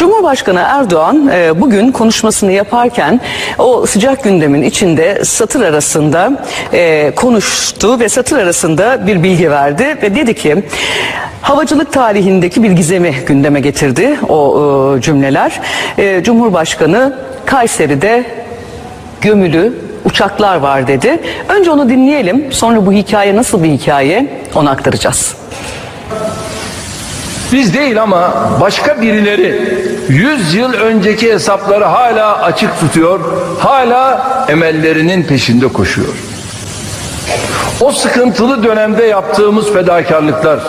Cumhurbaşkanı Erdoğan e, bugün konuşmasını yaparken o sıcak gündemin içinde satır arasında e, konuştu ve satır arasında bir bilgi verdi ve dedi ki havacılık tarihindeki bir gizemi gündeme getirdi o e, cümleler. Cumhurbaşkanı Kayseri'de gömülü uçaklar var dedi. Önce onu dinleyelim sonra bu hikaye nasıl bir hikaye onu aktaracağız. Biz değil ama başka birileri 100 yıl önceki hesapları hala açık tutuyor, hala emellerinin peşinde koşuyor. O sıkıntılı dönemde yaptığımız fedakarlıklar,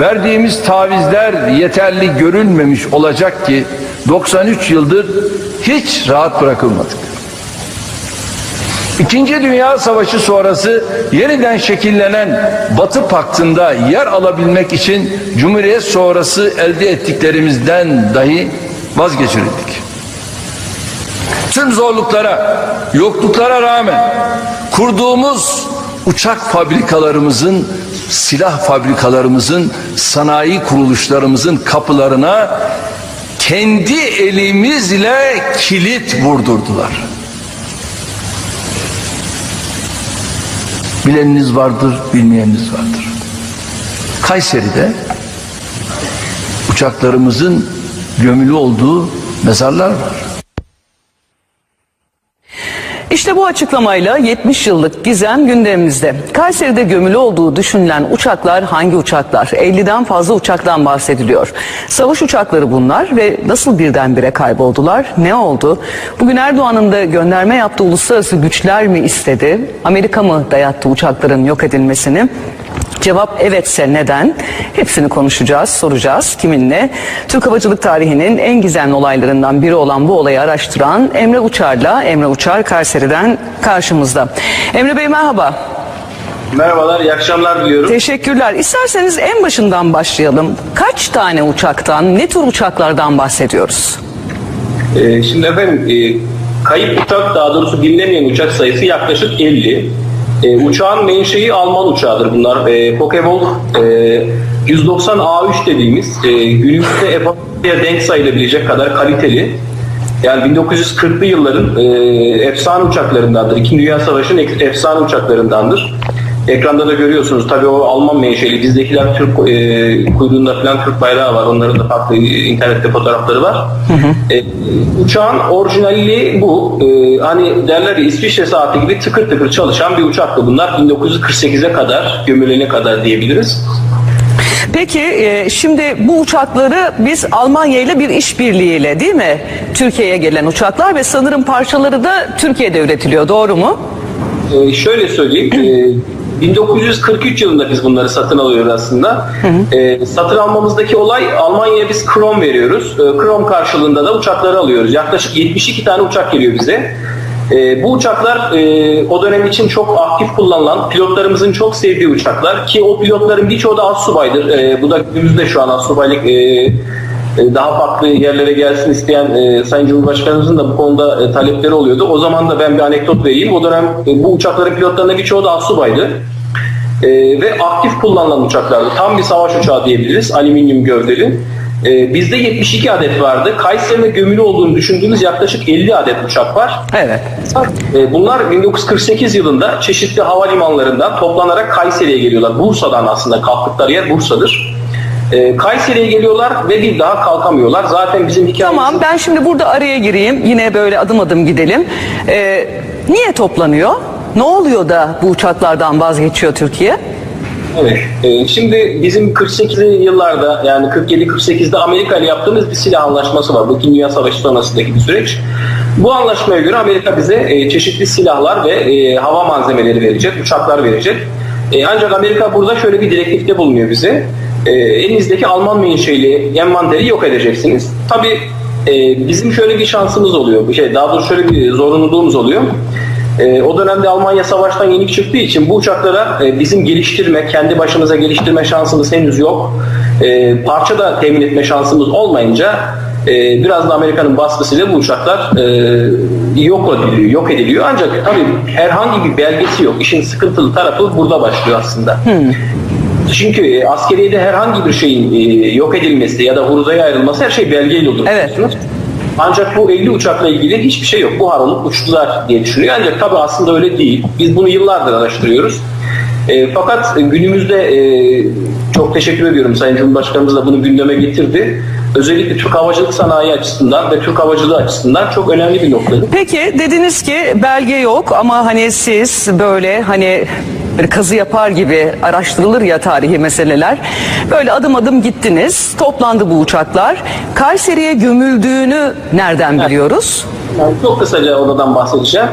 verdiğimiz tavizler yeterli görülmemiş olacak ki 93 yıldır hiç rahat bırakılmadık. İkinci Dünya Savaşı sonrası yeniden şekillenen Batı Paktı'nda yer alabilmek için Cumhuriyet sonrası elde ettiklerimizden dahi vazgeçirildik. Tüm zorluklara, yokluklara rağmen kurduğumuz uçak fabrikalarımızın, silah fabrikalarımızın, sanayi kuruluşlarımızın kapılarına kendi elimizle kilit vurdurdular. Bileniniz vardır, bilmeyeniniz vardır. Kayseri'de uçaklarımızın gömülü olduğu mezarlar var. İşte bu açıklamayla 70 yıllık gizem gündemimizde. Kayseri'de gömülü olduğu düşünülen uçaklar hangi uçaklar? 50'den fazla uçaktan bahsediliyor. Savaş uçakları bunlar ve nasıl birdenbire kayboldular? Ne oldu? Bugün Erdoğan'ın da gönderme yaptığı uluslararası güçler mi istedi? Amerika mı dayattı uçakların yok edilmesini? Cevap evetse neden? Hepsini konuşacağız, soracağız. Kiminle? Türk havacılık tarihinin en gizemli olaylarından biri olan bu olayı araştıran Emre Uçar'la Emre Uçar Kayseri'den karşımızda. Emre Bey merhaba. Merhabalar, iyi akşamlar diliyorum. Teşekkürler. İsterseniz en başından başlayalım. Kaç tane uçaktan, ne tür uçaklardan bahsediyoruz? Ee, şimdi efendim, e, kayıp uçak, daha doğrusu bilinemeyen uçak sayısı yaklaşık 50. E, uçağın menşei Alman uçağıdır bunlar. E, Pokeball e, 190 A3 dediğimiz e, günümüzde F-16'ya denk sayılabilecek kadar kaliteli. Yani 1940'lı yılların e, efsane uçaklarındandır. İkinci Dünya Savaşı'nın efsane uçaklarındandır. Ekranda da görüyorsunuz tabii o Alman menşeli. Bizdekiler Türk e, kuyruğunda falan Türk bayrağı var. Onların da farklı e, internette fotoğrafları var. E, uçağın orijinalliği bu. E, hani derler ya İsviçre saati gibi tıkır tıkır çalışan bir uçaktı bunlar. 1948'e kadar, gömülene kadar diyebiliriz. Peki e, şimdi bu uçakları biz Almanya ile bir işbirliğiyle değil mi? Türkiye'ye gelen uçaklar ve sanırım parçaları da Türkiye'de üretiliyor doğru mu? Ee, şöyle söyleyeyim. E, 1943 yılında biz bunları satın alıyoruz aslında. Ee, satın almamızdaki olay Almanya'ya biz krom veriyoruz. Ee, krom karşılığında da uçakları alıyoruz. Yaklaşık 72 tane uçak geliyor bize. Ee, bu uçaklar e, o dönem için çok aktif kullanılan, pilotlarımızın çok sevdiği uçaklar ki o pilotların birçoğu da astsubaydır. Ee, bu da günümüzde şu an astsubaylık e, e, daha farklı yerlere gelsin isteyen e, Sayın Cumhurbaşkanımızın da bu konuda e, talepleri oluyordu. O zaman da ben bir anekdot vereyim. O dönem e, bu uçakların pilotlarında birçoğu da astsubaydı. E, ve aktif kullanılan uçaklardı. Tam bir savaş uçağı diyebiliriz. Alüminyum gövdeli. E, bizde 72 adet vardı. Kayseri'de gömülü olduğunu düşündüğümüz yaklaşık 50 adet uçak var. Evet. E, Bunlar 1948 yılında çeşitli havalimanlarından toplanarak Kayseri'ye geliyorlar. Bursa'dan aslında kalktıkları yer Bursa'dır. E, Kayseri'ye geliyorlar ve bir daha kalkamıyorlar. Zaten bizim hikayemiz... Tamam ben şimdi burada araya gireyim. Yine böyle adım adım gidelim. E, niye toplanıyor? Ne oluyor da bu uçaklardan vazgeçiyor Türkiye? Evet. e, şimdi bizim 48'li yıllarda yani 47-48'de Amerika ile yaptığımız bir silah anlaşması var. Bu Dünya Savaşı sonrasındaki bir süreç. Bu anlaşmaya göre Amerika bize e, çeşitli silahlar ve e, hava malzemeleri verecek, uçaklar verecek. E, ancak Amerika burada şöyle bir direktifte bulunuyor bize. E, elinizdeki Alman menşeli envanteri yok edeceksiniz. Tabii e, bizim şöyle bir şansımız oluyor. Şey, daha doğrusu şöyle bir zorunluluğumuz oluyor. E, o dönemde Almanya savaştan yenik çıktığı için bu uçaklara e, bizim geliştirme, kendi başımıza geliştirme şansımız henüz yok. E, parça da temin etme şansımız olmayınca e, biraz da Amerika'nın baskısıyla bu uçaklar e, yok ediliyor, yok ediliyor. Ancak tabii herhangi bir belgesi yok. İşin sıkıntılı tarafı burada başlıyor aslında. Çünkü e, askeriyede herhangi bir şeyin e, yok edilmesi ya da hurdaya ayrılması her şey belgeyle olur. Evet. Ancak bu 50 uçakla ilgili hiçbir şey yok. Bu olup uçtular diye düşünüyor. Ancak tabii aslında öyle değil. Biz bunu yıllardır araştırıyoruz. E, fakat günümüzde e, çok teşekkür ediyorum Sayın Cumhurbaşkanımız da bunu gündeme getirdi. Özellikle Türk havacılık sanayi açısından ve Türk havacılığı açısından çok önemli bir nokta. Peki dediniz ki belge yok ama hani siz böyle hani bir kazı yapar gibi araştırılır ya tarihi meseleler. Böyle adım adım gittiniz. Toplandı bu uçaklar. Kayseri'ye gömüldüğünü nereden biliyoruz? Yani çok kısaca oradan bahsedeceğim.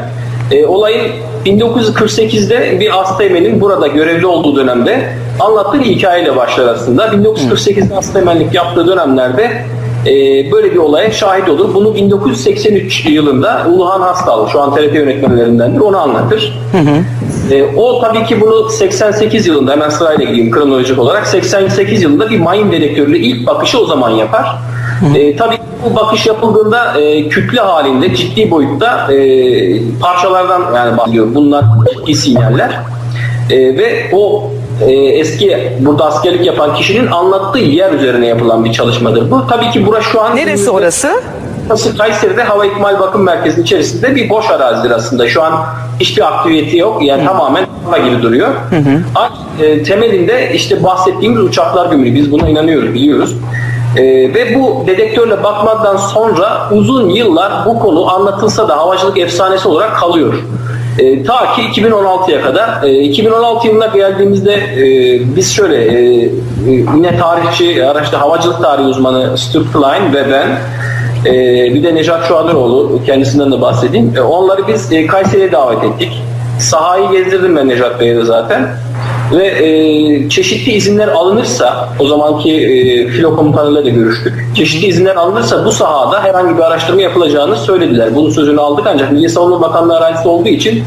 E, olayın 1948'de bir Asteğmen'in burada görevli olduğu dönemde anlattığı bir hikayeyle başlar aslında. 1948'de Asteğmenlik yaptığı dönemlerde e, böyle bir olaya şahit olur. Bunu 1983 yılında Uluhan Hastal, şu an TRT yönetmenlerindendir, onu anlatır. E, o tabii ki bunu 88 yılında, hemen sırayla gideyim kronolojik olarak, 88 yılında bir mayın dedektörüyle ilk bakışı o zaman yapar. E, tabii bu bakış yapıldığında e, kütle halinde ciddi boyutta e, parçalardan yani bahsediyor. Bunlar ciddi sinyaller. E, ve o e, eski burada askerlik yapan kişinin anlattığı yer üzerine yapılan bir çalışmadır bu. Tabii ki bura şu an Neresi orası? Burası Kayseri'de Hava İkmal Bakım Merkezi'nin içerisinde bir boş arazidir aslında. Şu an hiçbir aktivite yok. Yani tamamen tarla gibi duruyor. Ancak e, temelinde işte bahsettiğimiz uçaklar gömülü. Biz buna inanıyoruz, biliyoruz. E, ve bu dedektörle bakmadan sonra uzun yıllar bu konu anlatılsa da havacılık efsanesi olarak kalıyor. E, ta ki 2016'ya kadar. E, 2016 yılına geldiğimizde e, biz şöyle e, e, yine tarihçi, araçta havacılık tarihi uzmanı Stuart Klein ve ben ee, bir de Necat Şuadıroğlu kendisinden de bahsedeyim. Ee, onları biz e, Kayseri'ye davet ettik. Sahayı gezdirdim ben Necat Bey'e zaten. Ve e, çeşitli izinler alınırsa, o zamanki e, filo komutanıyla da görüştük. Çeşitli izinler alınırsa bu sahada herhangi bir araştırma yapılacağını söylediler. Bunun sözünü aldık ancak Milli Savunma Bakanlığı arazisi olduğu için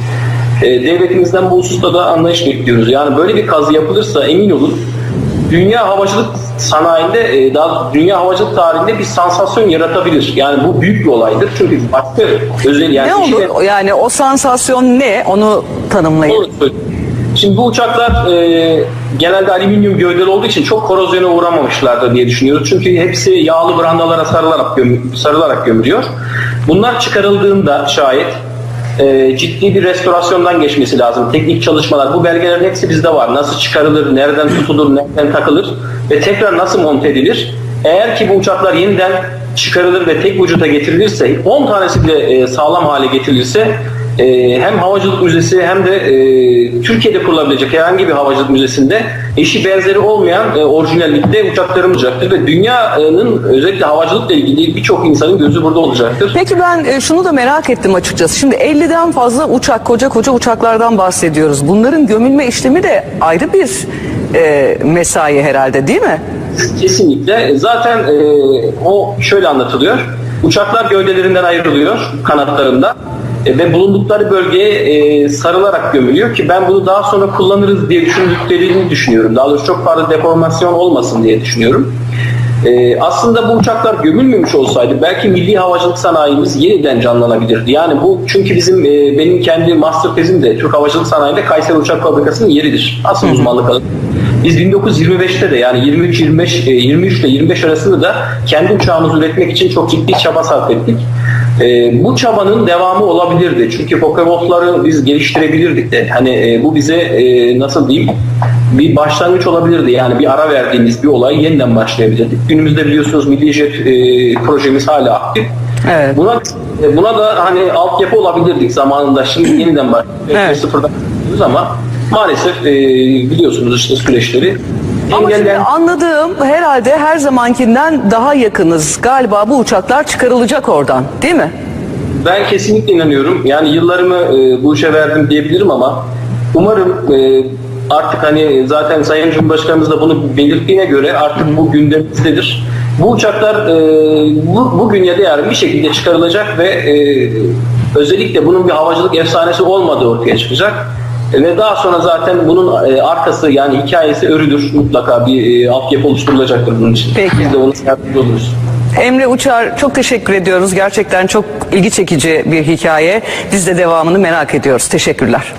e, devletimizden bu hususta da anlayış bekliyoruz. Yani böyle bir kazı yapılırsa emin olun dünya havacılık sanayinde e, daha dünya havacılık tarihinde bir sansasyon yaratabilir. Yani bu büyük bir olaydır. Çünkü başka özel yani Ne olur? Yani o sansasyon ne? Onu tanımlayın. Söylüyorsun. Şimdi bu uçaklar e, genelde alüminyum gövdeli olduğu için çok korozyona uğramamışlardır diye düşünüyoruz. Çünkü hepsi yağlı brandalara sarılarak, göm- sarılarak gömülüyor. Bunlar çıkarıldığında şayet e, ciddi bir restorasyondan geçmesi lazım. Teknik çalışmalar. Bu belgelerin hepsi bizde var. Nasıl çıkarılır, nereden tutulur, nereden takılır ve tekrar nasıl monte edilir. Eğer ki bu uçaklar yeniden çıkarılır ve tek vücuta getirilirse 10 tanesi bile e, sağlam hale getirilirse e, hem havacılık müzesi hem de e, Türkiye'de kurulabilecek herhangi bir havacılık müzesinde eşi benzeri olmayan e, orijinallikte uçaklarımız olacaktır ve dünyanın özellikle havacılıkla ilgili birçok insanın gözü burada olacaktır. Peki ben e, şunu da merak ettim açıkçası. Şimdi 50'den fazla uçak, koca koca uçaklardan bahsediyoruz. Bunların gömülme işlemi de ayrı bir e, mesai herhalde değil mi? Kesinlikle. Zaten e, o şöyle anlatılıyor. Uçaklar gövdelerinden ayrılıyor kanatlarında ve bulundukları bölgeye e, sarılarak gömülüyor ki ben bunu daha sonra kullanırız diye düşündüklerini düşünüyorum. Daha doğrusu çok fazla deformasyon olmasın diye düşünüyorum. E, aslında bu uçaklar gömülmemiş olsaydı belki milli havacılık sanayimiz yeniden canlanabilirdi. Yani bu çünkü bizim e, benim kendi master tezim de Türk Havacılık Sanayi'nde Kayseri Uçak Fabrikası'nın yeridir. Asıl uzmanlık alanı. Biz 1925'te de yani 23 25 e, 23 ile 25 arasında da kendi uçağımızı üretmek için çok ciddi çaba sarf ettik. E, bu çabanın devamı olabilirdi. Çünkü Focke-Wulf'ları biz geliştirebilirdik de. Hani e, bu bize e, nasıl diyeyim bir başlangıç olabilirdi. Yani bir ara verdiğimiz bir olay yeniden başlayabilirdik. Günümüzde biliyorsunuz Milli Jet e, projemiz hala aktif. Evet. Buna e, buna da hani altyapı olabilirdik zamanında. Şimdi yeniden başlıyoruz. Evet. Sıfırdan ama maalesef e, biliyorsunuz işte süreçleri Ama şimdi anladığım herhalde her zamankinden daha yakınız. Galiba bu uçaklar çıkarılacak oradan değil mi? Ben kesinlikle inanıyorum. Yani yıllarımı e, bu işe verdim diyebilirim ama umarım e, artık hani zaten Sayın Cumhurbaşkanımız da bunu belirttiğine göre artık bu gündemimizdedir. Bu uçaklar e, bu, bugün ya da yarın bir şekilde çıkarılacak ve e, özellikle bunun bir havacılık efsanesi olmadığı ortaya çıkacak. E, Ve daha sonra zaten bunun e, arkası yani hikayesi örüdür. Mutlaka bir e, altyapı oluşturulacaktır bunun için. Peki. Biz de ona yardımcı oluruz. Emre Uçar çok teşekkür ediyoruz. Gerçekten çok ilgi çekici bir hikaye. Biz de devamını merak ediyoruz. Teşekkürler.